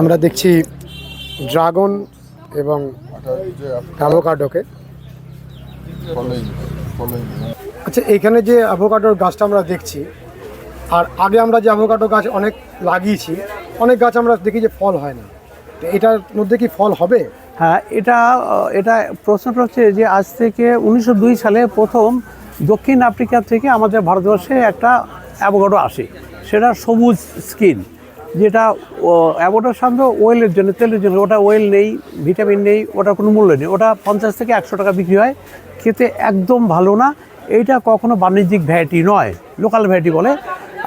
আমরা দেখছি ড্রাগন এবং অ্যাভোকাডোকে। আচ্ছা এইখানে যে অ্যাভোকাডোর গাছটা আমরা দেখছি, আর আগে আমরা যে অ্যাভোকাডো গাছ অনেক লাগিয়েছি, অনেক গাছ আমরা দেখি যে ফল হয় না। তো এটার মধ্যে কি ফল হবে? হ্যাঁ এটা এটা প্রশ্নটা হচ্ছে যে আজ থেকে উনিশশো দুই সালে প্রথম দক্ষিণ আফ্রিকা থেকে আমাদের ভারতবর্ষে একটা অ্যাভোকাডো আসে, সেটা সবুজ স্কিন। যেটা অ্যাভোকাডোর সাধারণত ওয়েলের জন্য, তেলের জন্য, ওটা ওয়েল নেই ভিটামিন নেই ওটার কোনো মূল্য নেই। ওটা পঞ্চাশ থেকে একশো টাকা বিক্রি হয়। খেতে একদম ভালো না। এইটা কখনো বাণিজ্যিক ভ্যারাইটি নয় লোকাল ভ্যারাইটি বলে।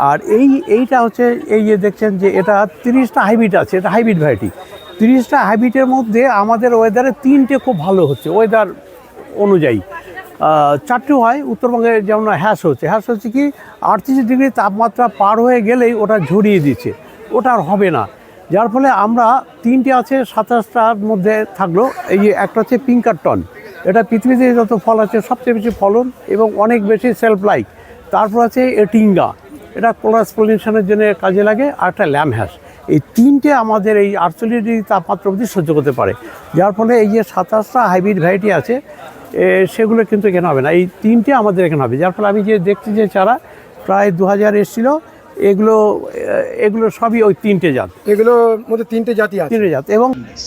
আর এই, এইটা হচ্ছে, এই যে দেখছেন যে এটা তিরিশটা হাইব্রিড আছে, এটা হাইব্রিড ভ্যারাইটি তিরিশটা হাইব্রিডের মধ্যে আমাদের ওয়েদারে তিনটে খুব ভালো হচ্ছে ওয়েদার অনুযায়ী। চারটে হয়, উত্তরবঙ্গে যেমন হ্যাস হচ্ছে। হ্যাস হচ্ছে কি, আটত্রিশ ডিগ্রি তাপমাত্রা পার হয়ে গেলেই ওটা ঝরিয়ে দিচ্ছে। ওটা আর হবে না। যার ফলে আমরা তিনটে আছে, সাতাশটার মধ্যে থাকল। এই একটা হচ্ছে পিঙ্কার টন এটা পৃথিবীতে যত ফল আছে, সবচেয়ে বেশি ফলন এবং অনেক বেশি সেলফ লাইক তারপর আছে এটিঙ্গা এটা কোলাস পলিউশনের জন্য কাজে লাগে আর একটা ল্যাম হ্যাস এই তিনটে আমাদের এই আটচল্লিশ ডিগ্রি তাপমাত্রা অবধি সহ্য করতে পারে। যার ফলে এই যে সাতাশটা হাইব্রিড ভ্যারাইটি আছে সেগুলো কিন্তু এখানে হবে না। এই তিনটে আমাদের এখানে হবে। যার ফলে আমি যে দেখছি যে চারা, প্রায় দু হাজার এসেছিল। এগুলো এগুলো সবই ওই তিনটে জাত এগুলোর মধ্যে তিনটে জাতি আছে তিনটে জাত এবং yes.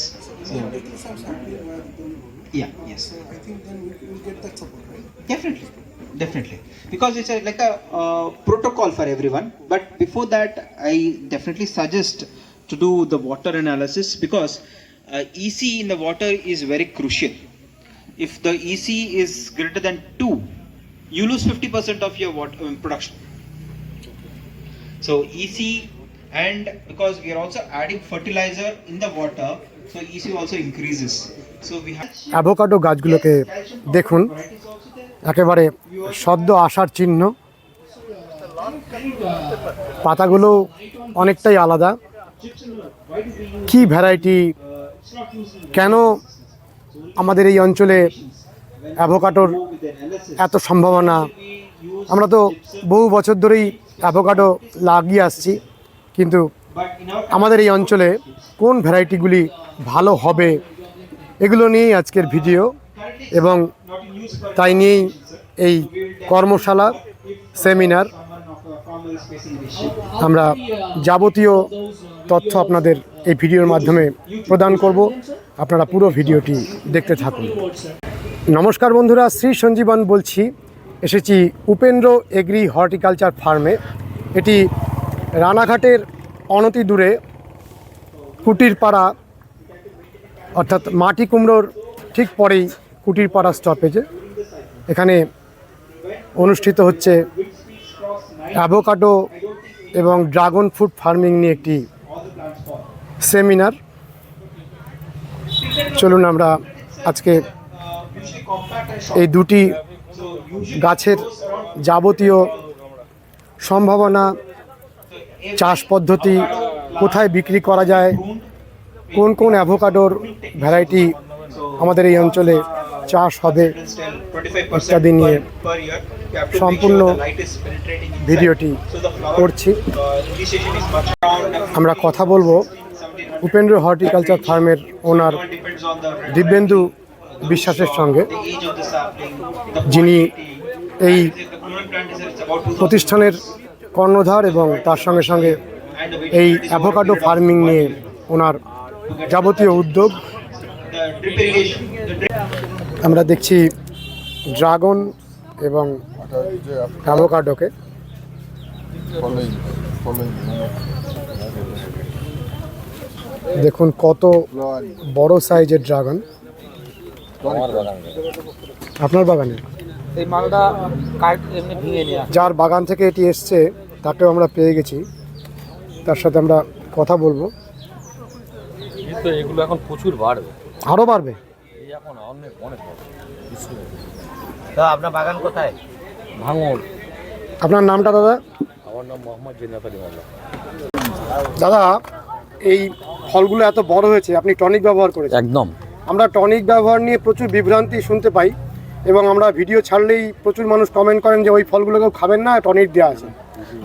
Definitely, definitely. Because it's a, like a uh, protocol for everyone. But before that, I definitely suggest to do the water analysis because uh, EC in the water is very crucial. If the EC is greater than 2, you lose 50% of your water um, production. So EC and because we are also adding fertilizer in the water, so EC also increases. So we have avocado গাছগুলোকে দেখুন একেবারে সদ্য আসার চিহ্ন। পাতাগুলো অনেকটাই আলাদা। কি ভ্যারাইটি কেন আমাদের এই অঞ্চলে অ্যাভোকাডোর এত সম্ভাবনা? আমরা তো বহু বছর ধরেই অ্যাভোকাডো লাগিয়ে আসছি, কিন্তু আমাদের এই অঞ্চলে কোন ভ্যারাইটিগুলি ভালো হবে এগুলো নিয়েই আজকের ভিডিও এবং তাই নিয়েই এই কর্মশালা, সেমিনার। আমরা যাবতীয় তথ্য আপনাদের এই ভিডিওর মাধ্যমে প্রদান করব। আপনারা পুরো ভিডিওটি দেখতে থাকুন। নমস্কার বন্ধুরা, শ্রী সঞ্জীবন বলছি। এসেছি উপেন্দ্র এগ্রি হর্টিকালচার ফার্মে। এটি রানাঘাটের অনতি দূরে কুটিরপাড়া, অর্থাৎ মাটি কুমড়োর ঠিক পরেই কুটিরপাড়া স্টপেজে এখানে অনুষ্ঠিত হচ্ছে অ্যাভোকাডো এবং ড্রাগন ফ্রুট ফার্মিং নিয়ে একটি সেমিনার চলুন আমরা আজকে এই দুটি গাছের যাবতীয় সম্ভাবনা, চাষ পদ্ধতি কোথায় বিক্রি করা যায়, কোন কোন অ্যাভোকাডোর ভ্যারাইটি আমাদের এই অঞ্চলে চাষ হবে ইত্যাদি নিয়ে সম্পূর্ণ ভিডিওটি করছি। আমরা কথা বলব উপেন্দ্র হর্টিকালচার ফার্মের ওনার দিব্যেন্দু বিশ্বাসের সঙ্গে যিনি এই প্রতিষ্ঠানের কর্ণধার এবং তার সঙ্গে সঙ্গে এই অ্যাভোকাডো ফার্মিং নিয়ে ওনার যাবতীয় উদ্যোগ। আমরা দেখছি ড্রাগন এবং অ্যাভোকাডোকে দেখুন কত বড় সাইজের ড্রাগন আপনার বাগানে? এই মালটা কাট এমনি ভেঙে নিয়ে যার বাগান থেকে এটি এসছে তাকেও আমরা পেয়ে গেছি। তার সাথে আমরা কথা বলব। কিন্তু এগুলো এখন প্রচুর বাড়বে। আরও বাড়বে? এই এখন অনেক তো আপনার বাগান কোথায়? ভাঙর আপনার নামটা দাদা? আমার নাম মোহাম্মদ জিন্নাত আলী মোল্লা। দাদা এই ফলগুলো এত বড় হয়েছে আপনি টনিক ব্যবহার করেছেন। একদম। আমরা টনিক ব্যবহার নিয়ে প্রচুর বিভ্রান্তি শুনতে পাই এবং আমরা ভিডিও ছাড়লেই প্রচুর মানুষ কমেন্ট করেন যে ওই ফলগুলো কেউ খাবেন না টনিক দেওয়া আছে।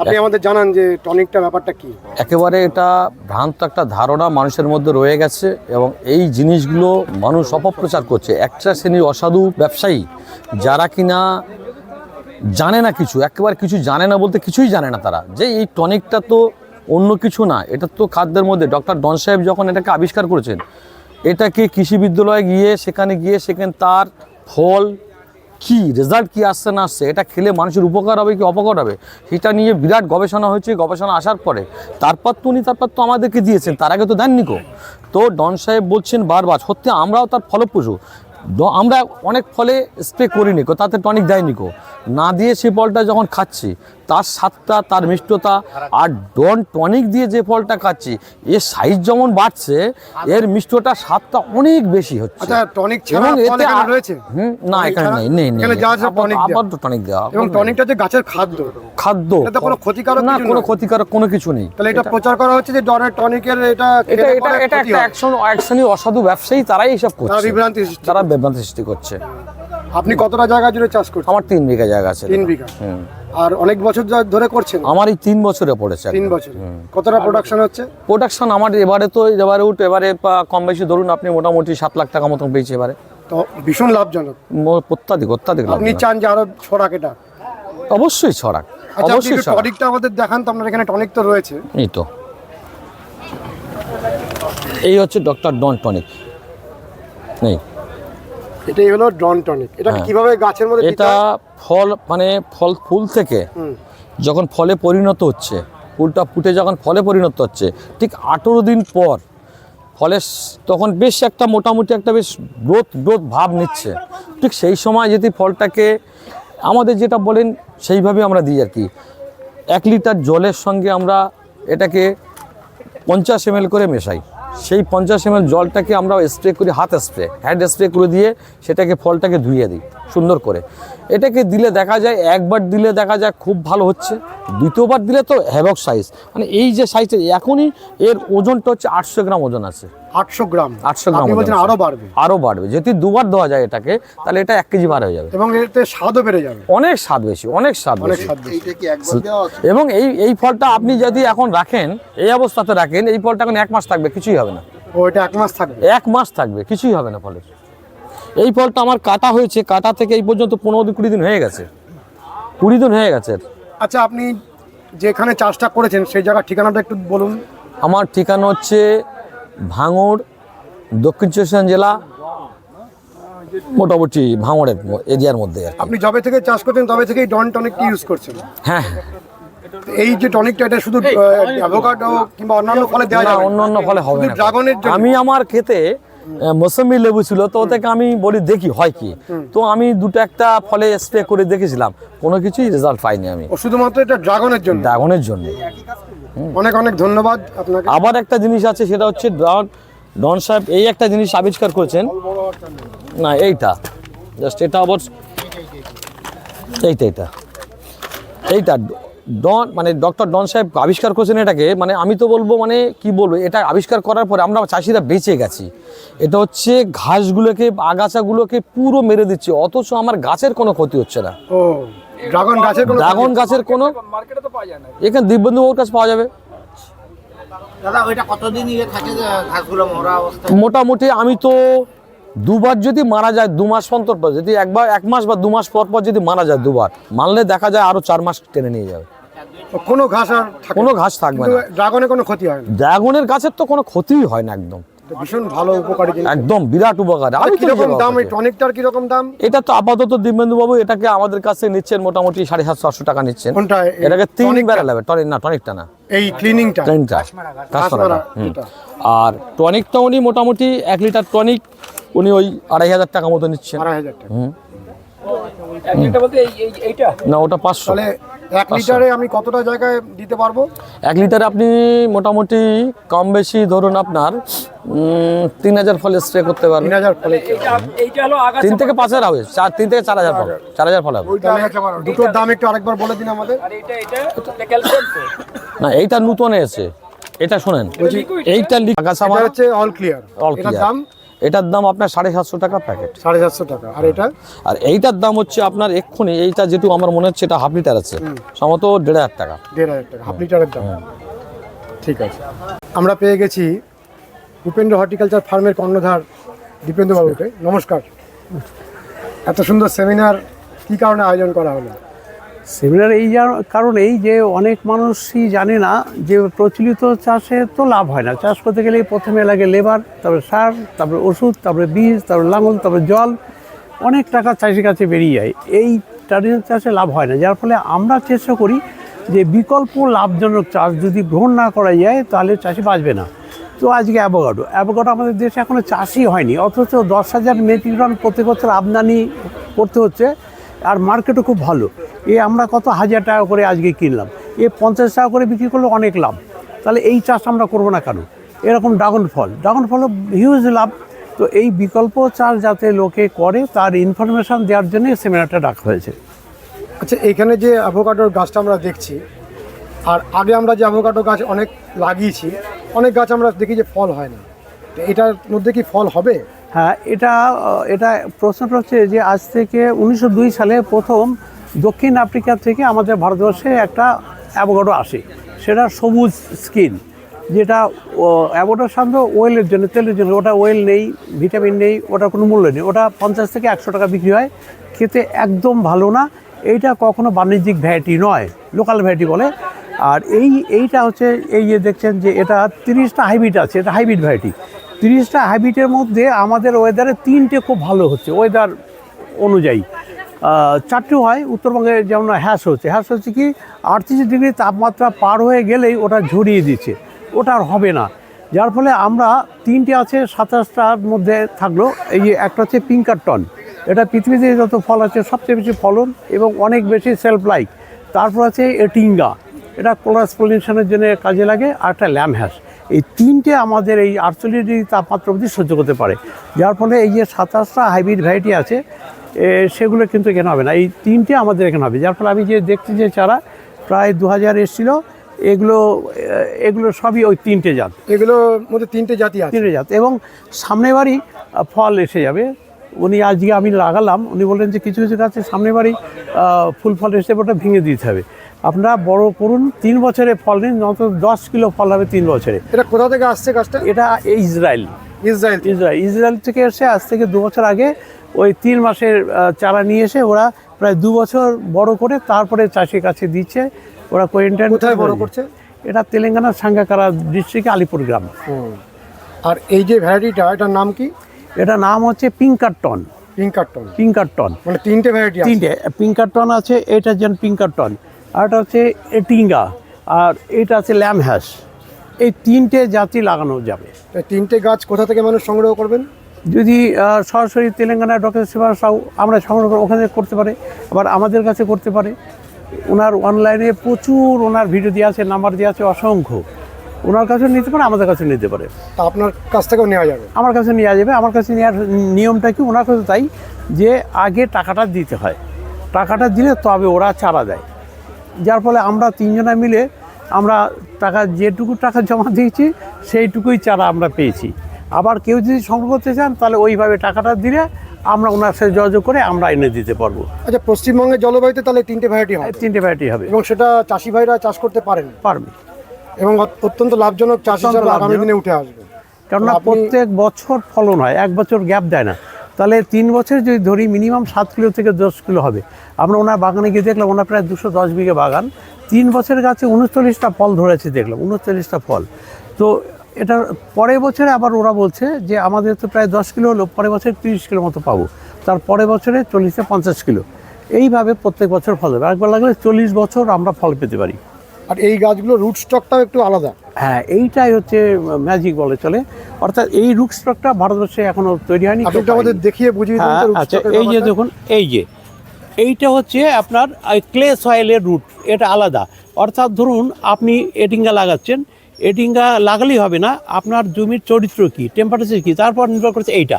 আপনি আমাদের জানান যে টনিকটা ব্যাপারটা কি? একেবারে এটা ভ্রান্ত একটা ধারণা মানুষের মধ্যে রয়ে গেছে এবং এই জিনিসগুলো মানুষ অপপ্রচার করছে। একটা শ্রেণির অসাধু ব্যবসায়ী যারা কিনা জানে না কিছু একেবারে কিছু জানে না বলতে কিছুই জানে না তারা। যে এই টনিকটা তো অন্য কিছু না এটা তো খাদ্যের মধ্যে। ডক্টর ডন সাহেব যখন এটাকে আবিষ্কার করেছেন এটাকে কৃষি বিদ্যালয়ে গিয়ে, সেখানে গিয়ে, সেখানে তার ফল কি রেজাল্ট কি আসছে না আসছে, এটা খেলে মানুষের উপকার হবে কি অপকার হবে? সেটা নিয়ে বিরাট গবেষণা হয়েছে, গবেষণা আসার পরে। তারপর তো উনি, তারপর তো আমাদেরকে দিয়েছেন, তার আগে তো দেননি কো তো ডন সাহেব বলছেন বারবার, সত্যি আমরাও তার ফলপ্রসূ। আমরা অনেক ফলে স্প্রে করিনি কো তাতে টনিক দেয়নি কো না দিয়ে সে ফলটা যখন খাচ্ছি তার স্বাদটা তার মিষ্টতা আর ডন টনিক দিয়ে যে ফলটা খাচ্ছি এর সাইজ যেমন বাড়ছে এর মিষ্টতা স্বাদটা অনেক বেশি হচ্ছে। আচ্ছা টনিক এবং এতে রয়েছে? হুম, না এখানে নেই নেই নেই টনিক দেওয়া। এবং টনিকটা যে গাছের খাদ্য। খাদ্য। এটা কোনো ক্ষতিকারক না কোনো ক্ষতিকারক কোনো কিছু নেই। তাহলে এটা প্রচার করা হচ্ছে যে ডনের টনিকের এটা এটা এটা এটা একটা এক শ্রেণির অসাধু ব্যবসায়ী তারাই এসব করছে। তারা বিভ্রান্তি তারা বিভ্রান্তি সৃষ্টি করছে। আপনি কতটা জায়গা জুড়ে চাষ করছেন? আমার তিন বিঘা জায়গা আছে তিন বিঘা। আর অনেক বছর ধরে করছেন? আমার এই তিন বছরে পড়েছে তিন বছর। কতটা প্রোডাকশন হচ্ছে? প্রোডাকশন আমার এবারে তো এবারে উঠ এবারে কম বেশি ধরুন আপনি মোটামুটি সাত লাখ টাকা মতন পেয়েছি এবারে। তো ভীষণ লাভজনক। অত্যাধিক অত্যাধিক আপনি চান যে আরও ছড়াক এটা? অবশ্যই ছড়াক। আচ্ছা অবশ্যই টনিকটা আমাদের দেখান তো আপনার এখানে টনিক তো রয়েছে। এই তো। এই হচ্ছে ডক্টর ডন টনিক। নেই। এটাই হলো ডন টনিক। এটা হ্যাঁ। কীভাবে গাছের মধ্যে এটা ফল মানে ফল ফুল থেকে যখন ফলে পরিণত হচ্ছে ফুলটা ফুটে যখন ফলে পরিণত হচ্ছে ঠিক আঠেরো দিন পর ফলে তখন বেশ একটা মোটামুটি একটা বেশ গ্রোথ গ্রোথ ভাব নিচ্ছে। ঠিক সেই সময় যদি ফলটাকে আমাদের যেটা বলেন সেইভাবে আমরা দিই আর কি। এক লিটার জলের সঙ্গে আমরা এটাকে পঞ্চাশ এম করে মেশাই। সেই পঞ্চাশ এম জলটাকে আমরা স্প্রে করি, হাত স্প্রে হ্যান্ড স্প্রে করে দিয়ে সেটাকে ফলটাকে ধুয়ে দিই। সুন্দর করে। এটাকে দিলে দেখা যায় একবার দিলে দেখা যায় খুব ভালো হচ্ছে দ্বিতীয়বার দিলে তো হ্যাভক সাইজ মানে এই যে সাইজটা এখনই এর ওজনটা হচ্ছে আটশো গ্রাম ওজন আছে। আটশো গ্রাম। আটশো গ্রাম আপনি ওজন বলছেন আরও বাড়বে। আরও বাড়বে। যদি দুবার দেওয়া যায় এটাকে তাহলে এটা এক কেজি বার হয়ে যাবে। এবং এতে স্বাদও বেড়ে যাবে। অনেক স্বাদ বেশি অনেক স্বাদ অনেক বেশি। স্বাদ বেশি। এবং এই এই ফলটা আপনি যদি এখন রাখেন এই অবস্থাতে রাখেন এই ফলটা এখন এক মাস থাকবে কিছুই হবে না। ও এটা এক মাস থাকবে। এক মাস থাকবে কিছুই হবে না ফলের। এই ফলটা আমার কাটা হয়েছে কাটা থেকে এই পর্যন্ত পনেরো দিন কুড়ি দিন হয়ে গেছে। কুড়ি দিন হয়ে গেছে আচ্ছা আপনি যেখানে চাষটা করেছেন সেই জায়গার ঠিকানাটা একটু বলুন। আমার ঠিকানা হচ্ছে ভাঙড় দক্ষিণ চব্বিশ জেলা মোটামুটি ভাঙড়ের এরিয়ার মধ্যে আপনি যবে থেকে চাষ করছেন তবে থেকেই ডন টনিকটি ইউজ করছেন? হ্যাঁ হ্যাঁ। এই যে টনিকটা এটা শুধু অ্যাভোকাডো কিংবা অন্যান্য ফলে দেওয়া না যাবে অন্য অন্য ফলে হবে না। ড্রাগনের আমি আমার খেতে মৌসুমি লেবু ছিল তো ওটাকে আমি বলি দেখি হয় কি? তো আমি দুটো একটা ফলে স্প্রে করে দেখেছিলাম কোনো কিছুই রেজাল্ট পাইনি আমি। ও শুধুমাত্র এটা ড্রাগনের জন্য? ড্রাগনের জন্য। অনেক অনেক ধন্যবাদ আপনাকে। আবার একটা জিনিস আছে সেটা হচ্ছে ডন ডন সাহেব এই একটা জিনিস আবিষ্কার করেছেন। না এইটা। জাস্ট এটা আবার এইটা। এইটা এইটা। ডন মানে ডক্টর ডন সাহেব আবিষ্কার করেছেন এটাকে মানে আমি তো বলব মানে কি বলব এটা আবিষ্কার করার পরে আমরা চাষিরা বেঁচে গেছি। এটা হচ্ছে ঘাসগুলোকে আগাছাগুলোকে পুরো মেরে দিচ্ছে অথচ আমার গাছের কোনো ক্ষতি হচ্ছে না। ড্রাগন গাছের কোনো ড্রাগন গাছের কোনো এখানে দিব্যেন্দু বাবুর কাছে পাওয়া যাবে। দাদা ওইটা কতদিন ইয়ে থাকে ঘাসগুলো মরা অবস্থায়? মোটামুটি আমি তো দুবার যদি মারা যায় দু মাস অন্তর পর যদি একবার এক মাস বা দু মাস পর পর যদি মারা যায় দুবার মারলে দেখা যায় আরও চার মাস টেনে নিয়ে যাবে। কোনো ঘাস আর কোনো ঘাস থাকবে না। ড্রাগনে কোনো ক্ষতি হয় না। ড্রাগনের গাছের তো কোনো ক্ষতিই হয় না একদম। ভীষণ ভালো উপকারী জিনিস। একদম বিরাট উপকার। আমি কীরকম দাম? এই। টনিকটার কীরকম দাম? এটা তো আপাতত দিব্যেন্দু বাবু এটাকে আমাদের কাছে নিচ্ছেন মোটামুটি সাড়ে সাতশো আটশো টাকা নিচ্ছেন। কোনটা? এটাকে তিন? বেলা লাগবে টনিক না টনিকটা না। এই ক্লিনিংটা। এটা। আর টনিকটা উনি মোটামুটি এক লিটার টনিক উনি ওই আড়াই হাজার টাকা মতো নিচ্ছেন। আড়াই হাজার টাকা। না ওটা পাঁচশো। তাহলে এক লিটারে আমি কতটা জায়গায় দিতে পারব? এক লিটারে আপনি মোটামুটি কম বেশি ধরুন আপনার তিন হাজার ফল স্প্রে করতে তিন পারবেন হাজার ফলে তিন থেকে পাঁচ হাজার হবে চার তিন থেকে চার হাজার ফল চার হাজার। ফল হবে। দুটোর দাম একটু আরেকবার বলে দিন আমাদের। না এইটা নতুন এসে এটা শোনেন এইটা আগাছা হচ্ছে অল ক্লিয়ার এটার clear। দাম এটার দাম আপনার সাড়ে সাতশো টাকা প্যাকেট। সাড়ে সাতশো টাকা। আর এটা? আর এইটার দাম হচ্ছে আপনার এক্ষুনি এইটা যেটু আমার মনে হচ্ছে এটা হাফ লিটার আছে। সম্ভবত দেড় হাজার টাকা। দেড় হাজার টাকা হাফ লিটারের দাম। ঠিক আছে। আমরা পেয়ে গেছি উপেন্দ্র হর্টিকালচার ফার্মের কর্ণধার দীপেন্দ্র বাবুকে। নমস্কার। এত সুন্দর সেমিনার কী কারণে আয়োজন করা হলো? সেমিনার এই কারণেই যে অনেক মানুষই জানে না যে প্রচলিত চাষে তো লাভ হয় না। চাষ করতে গেলে প্রথমে লাগে লেবার তারপরে সার, তারপরে ওষুধ, তারপরে বীজ, তারপরে লাঙল, তারপরে জল। অনেক টাকা চাষির কাছে বেরিয়ে যায়। এই ট্র্যাডিশনাল চাষে লাভ হয় না। যার ফলে আমরা চেষ্টা করি যে বিকল্প লাভজনক চাষ যদি গ্রহণ না করা যায়, তাহলে চাষি বাঁচবে না। তো আজকে অ্যাভোকাডো অ্যাভোকাডো আমাদের দেশে এখনও চাষই হয়নি। অথচ দশ হাজার মেট্রিক টন প্রতি বছর আমদানি করতে হচ্ছে। আর মার্কেটও খুব ভালো। এ আমরা কত হাজার টাকা করে আজকে কিনলাম। এ পঞ্চাশ টাকা করে বিক্রি করলে অনেক লাভ। তাহলে এই চাষ আমরা করব না কেন? এরকম ড্রাগন ফল ড্রাগন ফলও হিউজ লাভ। তো এই বিকল্প চাষ যাতে লোকে করে, তার ইনফরমেশান দেওয়ার জন্য সেমিনারটা ডাকা হয়েছে। আচ্ছা এখানে যে অ্যাভোকাডোর গাছটা আমরা দেখছি, আর আগে আমরা যে অ্যাভোকাডো গাছ অনেক লাগিয়েছি, অনেক গাছ আমরা দেখি যে ফল হয় না। তো এটার মধ্যে কি ফল হবে? হ্যাঁ এটা এটা প্রশ্নটা হচ্ছে যে আজ থেকে উনিশশো দুই সালে প্রথম দক্ষিণ আফ্রিকা থেকে আমাদের ভারতবর্ষে একটা অ্যাভোকাডো আসে। সেটা সবুজ স্কিন, যেটা অ্যাভোকাডো সাধারণত ওয়েলের জন্য, তেলের জন্য। ওটা ওয়েল নেই, ভিটামিন নেই ওটার কোনো মূল্য নেই। ওটা পঞ্চাশ থেকে একশো টাকা বিক্রি হয়। খেতে একদম ভালো না। এইটা কখনো বাণিজ্যিক ভ্যারাইটি নয়, লোকাল ভ্যারাইটি বলে। আর এই, এইটা হচ্ছে, এই যে দেখছেন যে এটা তিরিশটা হাইব্রিড আছে, এটা হাইব্রিড ভ্যারাইটি। তিরিশটা হাইব্রিডের মধ্যে আমাদের ওয়েদারে তিনটে খুব ভালো হচ্ছে ওয়েদার অনুযায়ী। চারটে হয়, উত্তরবঙ্গে যেমন হ্যাস হচ্ছে। হ্যাস হচ্ছে কি, আটত্রিশ ডিগ্রি তাপমাত্রা পার হয়ে গেলেই ওটা ঝরিয়ে দিচ্ছে। ওটা আর হবে না। যার ফলে আমরা তিনটে আছে, সাতাশটার মধ্যে থাকল। এই যে একটা হচ্ছে পিঙ্কার টন এটা পৃথিবীতে যত ফল আছে, সবচেয়ে বেশি ফলন এবং অনেক বেশি সেলফ লাইক তারপর আছে এটিঙ্গা এটা কোলাস পলিউশনের জন্য কাজে লাগে, আর একটা ল্যাম হ্যাস এই তিনটে আমাদের এই আটচল্লিশ ডিগ্রি তাপমাত্রা অবধি সহ্য করতে পারে। যার ফলে এই যে সাতাশটা হাইব্রিড ভ্যারাইটি আছে সেগুলো কিন্তু এখানে হবে না? এই তিনটে আমাদের এখানে হবে। যার ফলে আমি যে দেখছি যে চারা প্রায় দু হাজার এসেছিল এগুলো এগুলো সবই ওই তিনটে জাত। এগুলোর মধ্যে তিনটে জাতি আছে। তিনটে জাত। এবং সামনে বাড়ি ফল এসে যাবে। উনি আজকে আমি লাগালাম উনি বললেন যে কিছু কিছু গাছে সামনে বাড়ি ফুল ফল এসে ওটা ভেঙে দিতে হবে। আপনারা বড় করুন তিন বছরে ফল নিন অন্তত দশ কিলো ফল হবে তিন বছরে। এটা কোথা থেকে আসছে গাছটা? এটা ইসরায়েল। ইসরায়েল। ইসরায়েল। ইসরায়েল থেকে এসে আজ থেকে দু বছর আগে ওই তিন মাসের চারা নিয়ে এসে ওরা প্রায় দু বছর বড় করে তারপরে চাষির কাছে দিচ্ছে। ওরা কোয়েন্টাইন কোথায় বড় করছে? এটা তেলেঙ্গানার সাঙ্গাকারা ডিস্ট্রিক্টে আলিপুর গ্রাম। আর এই যে ভ্যারাইটিটা এটার নাম কি? এটা নাম হচ্ছে Pinkerton Pinkerton Pinkerton মানে তিনটে ভ্যারাইটি তিনটে। পিঙ্কার টন আছে এটা যেন পিঙ্কার টন আর এটা হচ্ছে এটিঙ্গা আর এটা আছে ল্যাম হ্যাস এই তিনটে জাতি লাগানো যাবে। তিনটে গাছ কোথা থেকে মানুষ সংগ্রহ করবেন? যদি সরাসরি তেলেঙ্গানার ডক্টর শিবা সাউ আমরা সংগ্রহ করে ওখানে করতে পারে আবার আমাদের কাছে করতে পারে। ওনার অনলাইনে প্রচুর ওনার ভিডিও দেওয়া আছে নাম্বার দেওয়া আছে অসংখ্য। ওনার কাছেও নিতে পারে আমাদের কাছে নিতে পারে। তা আপনার কাছ থেকেও নেওয়া যাবে? আমার কাছে নেওয়া যাবে আমার কাছে নেওয়ার নিয়মটা কি? ওনার কাছে তাই যে আগে টাকাটা দিতে হয়। টাকাটা দিলে তবে ওরা চারা দেয়। যার ফলে আমরা তিনজনা মিলে আমরা টাকা যেটুকু টাকা জমা দিয়েছি সেইটুকুই চারা আমরা পেয়েছি। আবার কেউ যদি সংগ্রহ করতে চান তাহলে ওইভাবে টাকাটা দিলে আমরা ওনার সাথে যোগাযোগ করে আমরা এনে দিতে পারব। আচ্ছা পশ্চিমবঙ্গের জলবায়ুতে তাহলে তিনটে ভ্যারাইটি হয় তিনটে ভ্যারাইটি হবে। এবং সেটা চাষি ভাইরা চাষ করতে পারেন? পারবে। এবং অত্যন্ত লাভজনক চাষ আগামী। দিনে উঠে আসবে। কেননা প্রত্যেক বছর ফলন হয় এক বছর গ্যাপ দেয় না। তাহলে তিন বছর যদি ধরি মিনিমাম সাত কিলো থেকে দশ কিলো হবে। আমরা ওনার বাগানে গিয়ে দেখলাম, ওনার প্রায় দুশো দশ বিঘে বাগান। তিন বছরের গাছে উনচল্লিশটা ফল ধরেছে, দেখলাম, উনচল্লিশটা ফল। তো এটা পরের বছরে আবার ওরা বলছে যে, আমাদের তো প্রায় দশ কিলো হলো, পরের বছর তিরিশ কিলো মতো পাবো। তার পরের বছরে চল্লিশে পঞ্চাশ কিলো। এইভাবে প্রত্যেক বছর ফল দেবে একবার লাগলে চল্লিশ বছর আমরা ফল পেতে পারি। আর এই গাছগুলো রুট স্টকটাও একটু আলাদা। হ্যাঁ এইটাই হচ্ছে ম্যাজিক বলে চলে। অর্থাৎ এই রুট স্টকটা ভারতবর্ষে এখনও তৈরি হয়নি আমাদের দেখিয়ে বুঝিয়ে হ্যাঁ আচ্ছা এই যে দেখুন এই যে এইটা হচ্ছে আপনার ক্লে সয়েলের রুট এটা আলাদা। অর্থাৎ ধরুন আপনি এটিঙ্গা লাগাচ্ছেন এটিঙ্গা লাগালেই হবে না আপনার জমির চরিত্র কী টেম্পারেচার কী তারপর নির্ভর করছে এইটা।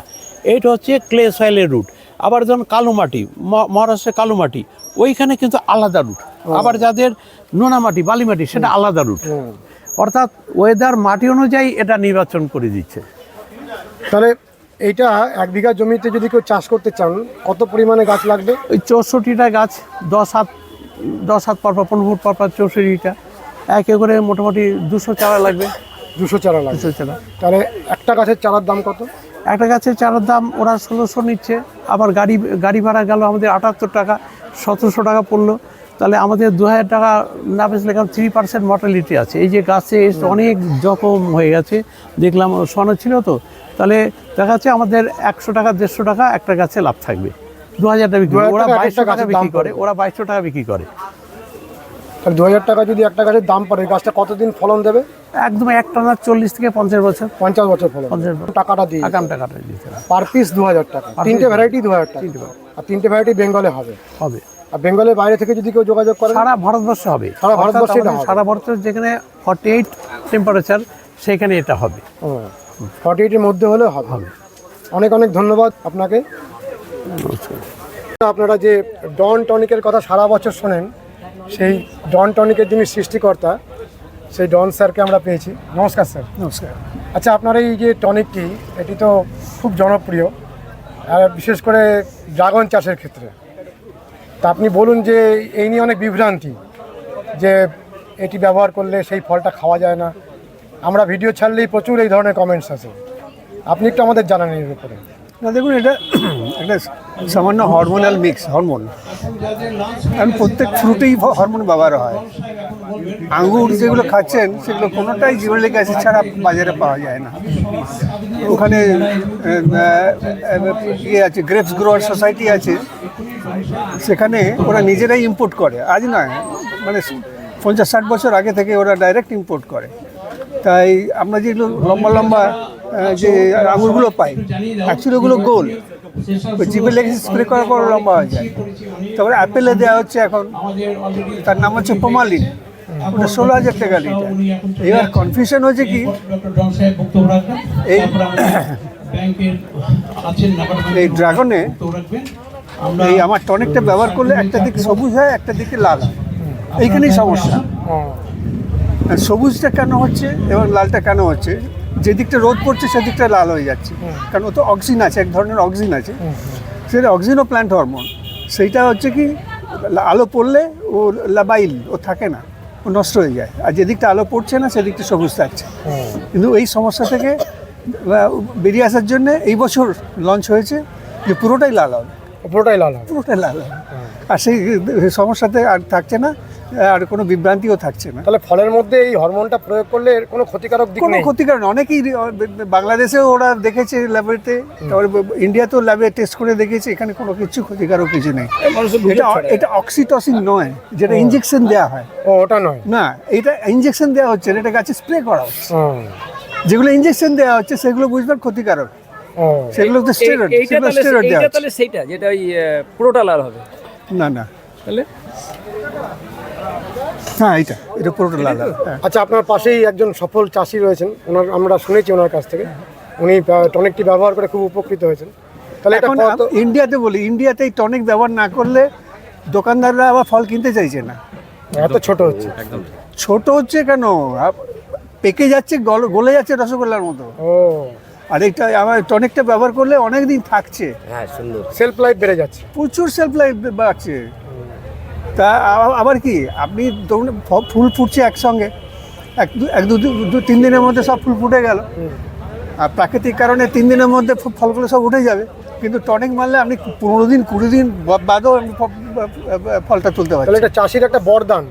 এইটা হচ্ছে ক্লে সয়েলের রুট আবার যেমন কালো মাটি মহারাষ্ট্রের কালো মাটি ওইখানে কিন্তু আলাদা রুট। আবার যাদের নোনা মাটি বালি মাটি সেটা আলাদা রুট। অর্থাৎ ওয়েদার মাটি অনুযায়ী এটা নির্বাচন করে দিচ্ছে। তাহলে এইটা এক বিঘা জমিতে যদি কেউ চাষ করতে চান কত পরিমাণে গাছ লাগবে? ওই চৌষট্টিটা গাছ দশ হাত দশ হাত পর পর পনেরো ফুট পর পর চৌষট্টিটা। এক একরে মোটামুটি দুশো চারা লাগবে। দুশো চারা লাগবে। দুশো চারা। তাহলে একটা গাছের চারার দাম কত? একটা গাছের চারার দাম ওরা ষোলোশো নিচ্ছে আবার গাড়ি গাড়ি ভাড়া গেল আমাদের আটাত্তর টাকা সতেরোশো টাকা পড়ল। তাহলে আমাদের দু হাজার টাকা না বেচলে কারণ থ্রি পার্সেন্ট মর্টালিটি আছে। এই যে গাছে এসে অনেক জখম হয়ে গেছে দেখলাম শোনা ছিল তো। তাহলে দেখা যাচ্ছে আমাদের একশো টাকা দেড়শো টাকা একটা গাছে লাভ থাকবে। দু হাজার টাকা বিক্রি করে। ওরা বাইশশো টাকা বিক্রি করে ওরা বাইশশো টাকা বিক্রি করে। তাহলে দু হাজার টাকা যদি একটা গাছের দাম পড়ে গাছটা কতদিন ফলন দেবে? একদম একটানা চল্লিশ থেকে পঞ্চাশ বছর। পঞ্চাশ বছর ফলন। পঞ্চাশ টাকাটা দিয়ে আগাম টাকাটা হবে। পার পিস দু হাজার টাকা। তিনটে ভ্যারাইটি দু হাজার টাকা। আর তিনটে ভ্যারাইটি বেঙ্গলে হবে। হবে। আর বেঙ্গলের বাইরে থেকে যদি কেউ যোগাযোগ করে সারা ভারতবর্ষে হবে। সারা ভারতবর্ষে। সারা ভারতের যেখানে ফর্টি এইট টেম্পারেচার সেখানে এটা হবে। ফর্টি এইটের মধ্যে হলে হবে। অনেক অনেক ধন্যবাদ আপনাকে। আপনারা যে ডন টনিকের কথা সারা বছর শোনেন সেই ডন টনিকের যিনি সৃষ্টিকর্তা সেই ডন স্যারকে আমরা পেয়েছি। নমস্কার স্যার। নমস্কার। আচ্ছা আপনার এই যে টনিকটি এটি তো খুব জনপ্রিয় আর বিশেষ করে ড্রাগন চাষের ক্ষেত্রে। তা আপনি বলুন যে এই নিয়ে অনেক বিভ্রান্তি যে এটি ব্যবহার করলে সেই ফলটা খাওয়া যায় না। আমরা ভিডিও ছাড়লেই প্রচুর এই ধরনের কমেন্টস আছে আপনি একটু আমাদের জানান এর উপরে। না, দেখুন, এটা একটা সামান্য হরমোনাল মিক্স হরমোন কারণ প্রত্যেক ফ্রুটেই হরমোন ব্যবহার হয়। আঙ্গুর যেগুলো খাচ্ছেন, সেগুলো কোনোটাই জিওলিক অ্যাসিড ছাড়া বাজারে পাওয়া যায় না। ওখানে ইয়ে আছে গ্রেপস গ্রোয়ার সোসাইটি আছে। সেখানে ওরা নিজেরাই ইম্পোর্ট করে। আজ নয় মানে পঞ্চাশ ষাট বছর আগে থেকে ওরা ডাইরেক্ট ইম্পোর্ট করে। তাই আমরা যেগুলো লম্বা লম্বা যে আঙুরগুলো পাই অ্যাকচুয়ালি ওগুলো গোল। জিপে লেগে স্প্রে করার পর লম্বা হয়ে যায়। তারপরে অ্যাপেলে দেওয়া হচ্ছে এখন তার নাম হচ্ছে পোমালিন ওটা ষোলো হাজার টাকা লিটার। এবার কনফিউশন হচ্ছে কি? এই এই ড্রাগনে এই আমার টনিকটা ব্যবহার করলে একটা দিকে সবুজ হয় একটা দিকে লাল হয়। এইখানেই সমস্যা। সবুজটা কেন হচ্ছে? এবং লালটা কেন হচ্ছে? যে দিকটা রোদ পড়ছে সেদিকটা লাল হয়ে যাচ্ছে। কারণ ও তো অক্সিন আছে এক ধরনের অক্সিন আছে। সেটা অক্সিনো প্ল্যান্ট হরমোন সেইটা হচ্ছে কি আলো পড়লে ও লাবাইল ও থাকে না ও নষ্ট হয়ে যায়। আর যেদিকটা আলো পড়ছে না সেদিকটা সবুজ থাকছে। কিন্তু এই সমস্যা থেকে বেরিয়ে আসার জন্য এই বছর লঞ্চ হয়েছে যে পুরোটাই লাল হবে। পুরোটাই লাল হবে। পুরোটাই লাল হবে। আর সেই সমস্যাতে আর থাকছে না। আর কোনো বিভ্রান্তিও থাকছে না। তাহলে ফলের মধ্যে এই হরমোনটা প্রয়োগ করলে এর কোনো ক্ষতিকারক দিক কোনো নেই? ক্ষতিকর না। অনেকেই বাংলাদেশেও ওরা দেখেছে ল্যাবরেটে তারপরে ইন্ডিয়াতেও ল্যাবে টেস্ট করে দেখেছে এখানে কোনো কিছু ক্ষতিকারক কিছু নেই। এটা এটা অক্সিটসিন নয় যেটা ইঞ্জেকশন দেওয়া হয়। ও ওটা নয়। না এটা ইঞ্জেকশন দেওয়া হচ্ছে না, এটা গাছে স্প্রে করা হচ্ছে। যেগুলো ইঞ্জেকশন দেওয়া হচ্ছে সেগুলো বুঝবেন ক্ষতিকারক। সেগুলো তো স্টেরয়েড সেগুলো তাহলে স্টেরয়েড দেওয়া হচ্ছে। তাহলে সেইটা যেটা ওই আহ, পুরোটা লাল হবে। না না। তাহলে? হ্যাঁ এটা এটা পুরোটা লাল হ্যাঁ। আচ্ছা আপনার পাশেই একজন সফল চাষি রয়েছেন। ওনার আমরা শুনেছি ওনার কাছ থেকে। উনি টনিকটি ব্যবহার করে খুব উপকৃত হয়েছেন। তাহলে এখন ইন্ডিয়াতে বলি ইন্ডিয়াতে এই টনিক ব্যবহার না করলে দোকানদাররা আবার ফল কিনতে চাইছে না। এত ছোট হচ্ছে। ছোট হচ্ছে কেন? পেকে যাচ্ছে গল- গলে যাচ্ছে রসগোল্লার মতো। ও। আর এটা আমার টনিকটা ব্যবহার করলে অনেক দিন থাকছে। হ্যাঁ সেলফ লাইফ বেড়ে যাচ্ছে। প্রচুর সেলফ লাইফ বাড়ছে। তা আ- আবার কি আপনি ধরুন ফ- ফুল ফুটছে একসঙ্গে। এক দু- এক দু দু- দু তিন দিনের মধ্যে সব ফুল ফুটে গেল। আর প্রাকৃতিক কারণে তিন দিনের মধ্যে ফলগুলো সব উঠে যাবে। কিন্তু টনিক মারলে আপনি পনেরো দিন কুড়ি দিন বাদেও ফলটা তুলতে তাহলে এটা চাষির একটা বরদান।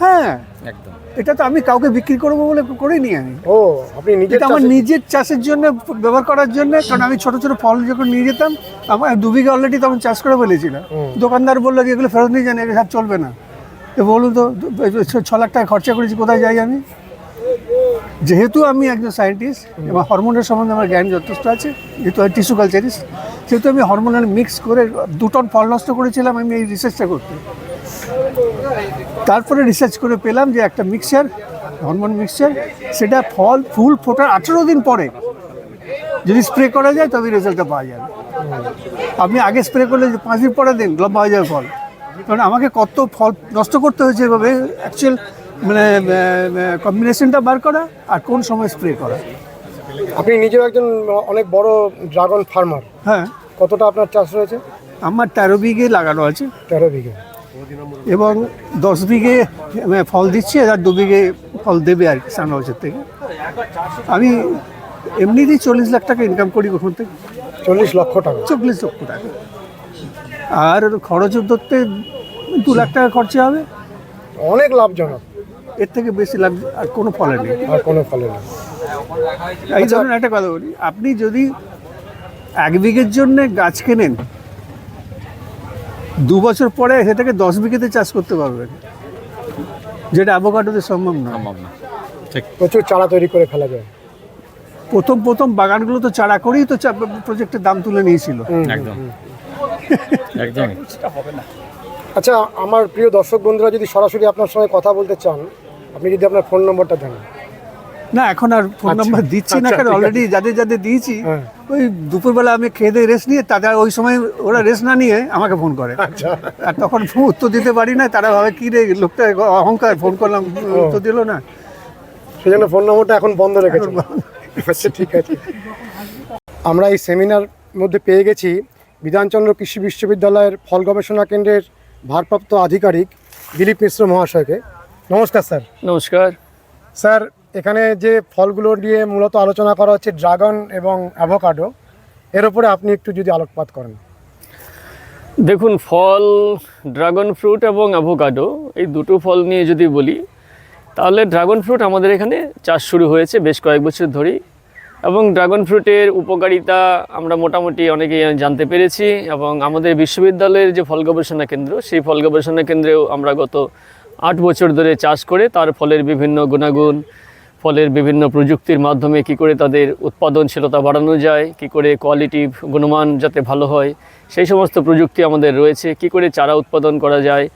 হ্যাঁ। একদম। এটা তো আমি কাউকে বিক্রি করব বলে করিনি আমি ও আপনি নিজের এটা আমার নিজের চাষের জন্য ব্যবহার করার জন্য কারণ আমি ছোট ছোট ফল যখন নিয়ে যেতাম আমার দু বিঘা অলরেডি তখন চাষ করে ফেলেছিলাম। দোকানদার বলল যে এগুলো ফেরত নিয়ে যান এগুলো সব চলবে না। তো বলুন তো ছ- ছ লাখ টাকা খরচা করেছি কোথায় যাই আমি? যেহেতু আমি একজন সায়েন্টিস্ট এবং হরমোনের সম্বন্ধে আমার জ্ঞান যথেষ্ট আছে যেহেতু আমি টিস্যু কালচারিস্ট সেহেতু আমি হরমোনাল মিক্স করে দু টন ফল নষ্ট করেছিলাম আমি এই রিসার্চটা করতে। তারপরে রিসার্চ করে পেলাম যে একটা মিক্সচার হরমোন মিক্সচার সেটা ফল ফুল ফোটার আঠেরো দিন পরে যদি স্প্রে করা যায় তবে রেজাল্টটা পাওয়া যাবে। আপনি আগে স্প্রে করলে যে পাঁচ দিন পরে দিন লম্বা হয়ে যাবে ফল। কারণ আমাকে কত ফল নষ্ট করতে হয়েছে এভাবে অ্যাকচুয়াল মানে কম্বিনেশনটা বার করা আর কোন সময় স্প্রে করা। আপনি নিজেও একজন অনেক বড় ড্রাগন ফার্মার হ্যাঁ। কতটা আপনার চাষ রয়েছে আমার তেরো বিঘে লাগানো আছে। তেরো বিঘে। এবং দশ বিঘে মানে ফল দিচ্ছে আর দু বিঘে ফল দেবে আর কি বছর থেকে। আমি এমনিতেই চল্লিশ লাখ টাকা ইনকাম করি ওখান থেকে? চল্লিশ লক্ষ টাকা। চল্লিশ লক্ষ টাকা। আর খরচ ধরতে দু লাখ টাকা খরচা হবে। অনেক লাভজনক। এর থেকে বেশি লাভ আর কোনো ফলে নেই। আর কোনো ফলে নেই। এই ধরুন একটা কথা বলি আপনি যদি এক বিঘের জন্য গাছ কেনেন দু বছর পরে সেটাকে দশ বিঘেতে চাষ করতে পারবেন যেটা অ্যাভোকাডোতে সম্ভব না সম্ভব না। ঠিক। প্রচুর চারা তৈরি করে ফেলা যায়। প্রথম প্রথম বাগানগুলো তো চারা করেই তো প্রজেক্টের দাম তুলে নিয়েছিল। একদম। একদম আচ্ছা আমার প্রিয় দর্শক বন্ধুরা যদি সরাসরি আপনার সঙ্গে কথা বলতে চান আপনি যদি আপনার ফোন নম্বরটা দেন। না এখন আর ফোন আচ্ছা, নাম্বার দিচ্ছি না আচ্ছা, কারণ অলরেডি যাদের যাদের দিয়েছি হ্যাঁ। ওই দুপুরবেলা আমি খেয়ে দিয়ে রেস্ট নিয়ে তাদের ওই সময় ওরা রেস্ট না নিয়ে আমাকে ফোন করে। আচ্ছা। আর তখন উত্তর দিতে পারি না তারা ভাবে কি রে লোকটা অহংকার ফোন করলাম উত্তর দিল না। সেই জন্য ফোন নম্বরটা এখন বন্ধ রেখেছেন আচ্ছা ঠিক আছে। আমরা এই সেমিনার মধ্যে পেয়ে গেছি বিধানচন্দ্র কৃষি বিশ্ববিদ্যালয়ের ফল গবেষণা কেন্দ্রের ভারপ্রাপ্ত আধিকারিক দিলীপ মিশ্র মহাশয়কে। নমস্কার স্যার। নমস্কার। স্যার এখানে যে ফলগুলো নিয়ে মূলত আলোচনা করা হচ্ছে ড্রাগন এবং অ্যাভোকাডো, এর উপরে আপনি একটু যদি আলোকপাত করেন। দেখুন, ফল, ড্রাগন ফ্রুট এবং অ্যাভোকাডো, এই দুটো ফল নিয়ে যদি বলি, তাহলে ড্রাগন ফ্রুট আমাদের এখানে চাষ শুরু হয়েছে বেশ কয়েক বছর ধরেই এবং ড্রাগন ফ্রুটের উপকারিতা আমরা মোটামুটি অনেকেই জানতে পেরেছি এবং আমাদের বিশ্ববিদ্যালয়ের যে ফল গবেষণা কেন্দ্র, সেই ফল গবেষণা কেন্দ্রেও আমরা গত আট বছর ধরে চাষ করে তার ফলের বিভিন্ন গুণাগুণ ফলের বিভিন্ন প্রযুক্তির মাধ্যমে কি করে তাদের উৎপাদনশীলতা বাড়ানো যায়, কি করে কোয়ালিটি গুণমান যাতে ভালো হয়, সেই সমস্ত প্রযুক্তি আমাদের রয়েছে, কি করে চারা উৎপাদন করা যায়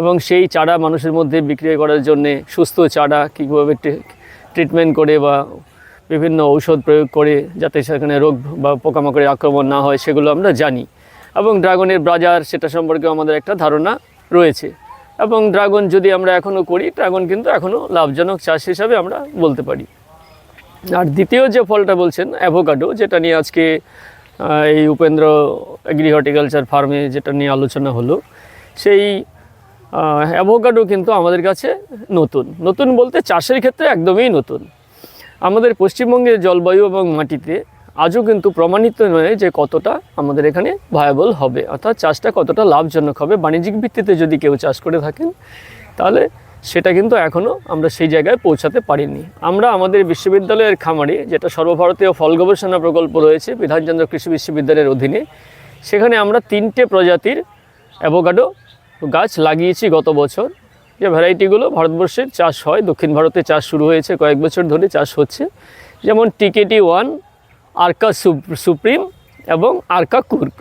এবং সেই চারা মানুষের মধ্যে বিক্রি করার জন্যে সুস্থ চারা কীভাবে ট্রিটমেন্ট করে বা বিভিন্ন ঔষধ প্রয়োগ করে যাতে সেখানে রোগ বা পোকামাকড়ের আক্রমণ না হয়, সেগুলো আমরা জানি এবং ড্রাগনের বাজার সেটা সম্পর্কে আমাদের একটা ধারণা রয়েছে। এবং ড্রাগন যদি আমরা এখনও করি ড্রাগন কিন্তু এখনও লাভজনক চাষ হিসাবে আমরা বলতে পারি। আর দ্বিতীয় যে ফলটা বলছেন অ্যাভোকাডো যেটা নিয়ে আজকে এই উপেন্দ্র এগ্রি হর্টিকালচার ফার্মে যেটা নিয়ে আলোচনা হলো, সেই অ্যাভোকাডো কিন্তু আমাদের কাছে নতুন। নতুন বলতে চাষের ক্ষেত্রে একদমই নতুন। আমাদের পশ্চিমবঙ্গের জলবায়ু এবং মাটিতে আজও কিন্তু প্রমাণিত নয় যে কতটা আমাদের এখানে ভায়াবল হবে। অর্থাৎ চাষটা কতটা লাভজনক হবে। বাণিজ্যিক ভিত্তিতে যদি কেউ চাষ করে থাকেন, তাহলে সেটা কিন্তু এখনও আমরা সেই জায়গায় পৌঁছাতে পারিনি। আমরা আমাদের বিশ্ববিদ্যালয়ের খামারে, যেটা সর্বভারতীয় ফল গবেষণা প্রকল্প রয়েছে, বিধানচন্দ্র কৃষি বিশ্ববিদ্যালয়ের অধীনে, সেখানে আমরা তিনটে প্রজাতির অ্যাভোকাডো গাছ লাগিয়েছি গত বছর। যে ভ্যারাইটিগুলো ভারতবর্ষের চাষ হয়, দক্ষিণ ভারতে চাষ শুরু হয়েছে, কয়েক বছর ধরে চাষ হচ্ছে। যেমন টিকেটি ওয়ান আর্কা সুপ- সুপ্রিম এবং আর্কা কুর্গ।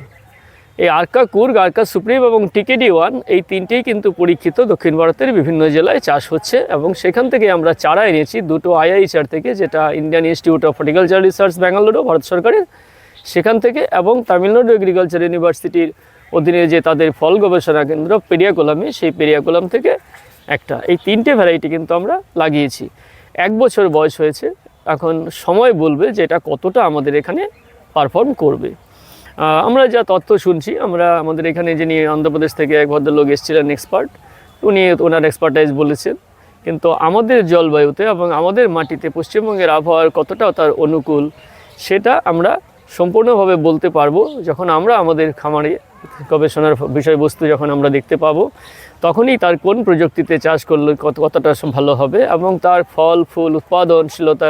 এই আর্কা কুর্গ, আর্কা সুপ্রিম এবং টিকেডি ওয়ান এই তিনটেই কিন্তু পরীক্ষিত দক্ষিণ ভারতের বিভিন্ন জেলায় চাষ হচ্ছে এবং সেখান থেকে আমরা চারা এনেছি দুটো আইআইচার থেকে, যেটা Indian Institute of Horticulture Research ব্যাঙ্গালোরও Bharat সরকারের। সেখান থেকে এবং তামিলনাড়ু এগ্রিকালচার ইউনিভার্সিটির অধীনে যে তাদের ফল গবেষণা কেন্দ্র, পেরিয়াকোলামে, সেই পেরিয়াকোলাম থেকে একটা। এই তিনটে ভ্যারাইটি কিন্তু আমরা লাগিয়েছি। এক বছর বয়স হয়েছে এখন সময় বলবে যে এটা কতটা আমাদের এখানে পারফর্ম করবে। আমরা যা তথ্য শুনছি, আমরা আমাদের এখানে যিনি অন্ধ্রপ্রদেশ থেকে এক ভদ্রলোক এসেছিলেন এক্সপার্ট উনি ওনার এক্সপার্টাইজ বলেছেন। কিন্তু আমাদের জলবায়ুতে এবং আমাদের মাটিতে পশ্চিমবঙ্গের আবহাওয়ার কতটা তার অনুকূল, সেটা আমরা সম্পূর্ণভাবে বলতে পারব। যখন আমরা আমাদের খামারে গবেষণার বিষয়বস্তু যখন আমরা দেখতে পাবো, তখনই তার কোন প্রযুক্তিতে চাষ করলে কত, কতটা ভালো হবে এবং তার ফল, ফুল, উৎপাদনশীলতা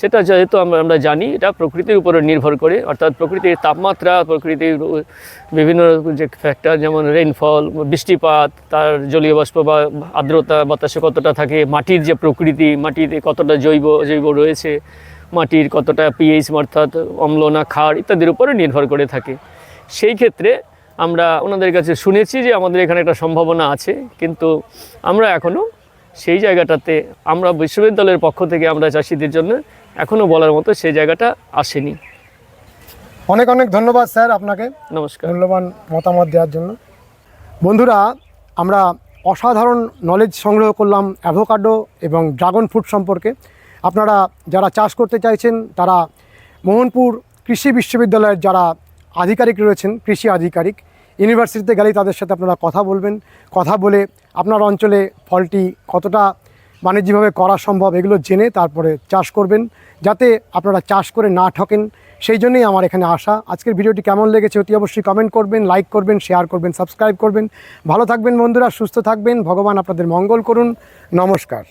সেটা যেহেতু আমরা জানি, এটা প্রকৃতির উপরে নির্ভর করে। অর্থাৎ প্রকৃতির তাপমাত্রা, প্রকৃতির বিভিন্ন যে ফ্যাক্টর যেমন রেইনফল বৃষ্টিপাত, তার জলীয় বাষ্প বা আর্দ্রতা, বাতাসে কতটা থাকে, মাটির যে প্রকৃতি, মাটিতে কতটা জৈব জৈব রয়েছে, মাটির কতটা পিএইচ অর্থাৎ অম্ল না ক্ষার ইত্যাদির উপরে নির্ভর করে থাকে। সেই ক্ষেত্রে আমরা ওনাদের কাছে শুনেছি যে আমাদের এখানে একটা সম্ভাবনা আছে, কিন্তু আমরা এখনও সেই জায়গাটাতে আমরা বিশ্ববিদ্যালয়ের পক্ষ থেকে আমরা চাষিদের জন্য এখনও বলার মতো সেই জায়গাটা আসেনি। অনেক অনেক ধন্যবাদ স্যার আপনাকে। নমস্কার। মূল্যবান মতামত দেওয়ার জন্য। বন্ধুরা আমরা অসাধারণ নলেজ সংগ্রহ করলাম অ্যাভোকাডো এবং ড্রাগন ফ্রুট সম্পর্কে। আপনারা যারা চাষ করতে চাইছেন তারা মোহনপুর কৃষি বিশ্ববিদ্যালয়ের যারা আধিকারিক রয়েছেন কৃষি আধিকারিক ইউনিভার্সিটিতে গেলেই তাদের সাথে আপনারা কথা বলবেন। কথা বলে আপনার অঞ্চলে ফলটি কতটা বাণিজ্যিকভাবে করা সম্ভব এগুলো জেনে তারপরে চাষ করবেন, যাতে আপনারা চাষ করে না ঠকেন। সেই জন্যই আমার এখানে আসা। আজকের ভিডিওটি কেমন লেগেছে অতি অবশ্যই কমেন্ট করবেন লাইক করবেন শেয়ার করবেন সাবস্ক্রাইব করবেন। ভালো থাকবেন বন্ধুরা, সুস্থ থাকবেন। ভগবান আপনাদের মঙ্গল করুন। নমস্কার।